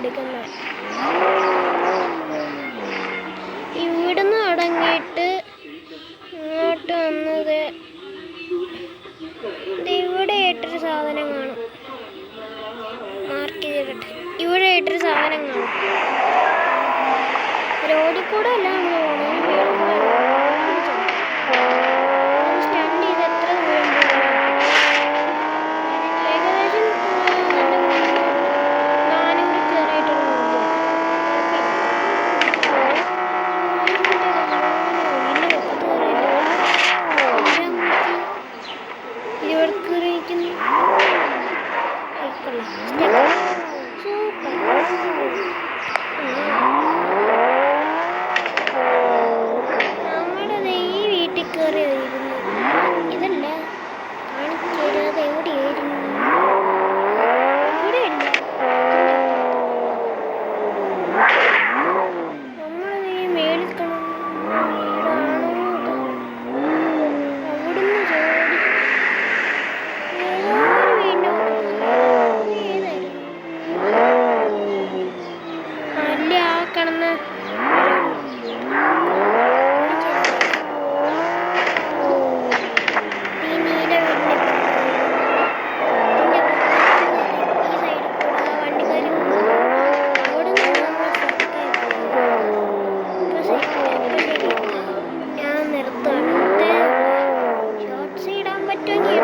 എടുക്കുന്നത്. ഇവിടുന്ന് അടങ്ങിയിട്ട് ഇങ്ങോട്ട് വന്നത് ഇവിടെ ആയിട്ടൊരു സാധനം കാണും. മാർക്ക് ചെയ്തിട്ട്. ഇവിടെ ആയിട്ടൊരു സാധനം കാണും. റോഡിൽ കൂടെ അല്ല നമ്മൾ പോകുന്നത് kullanmak istemiyorum. after years.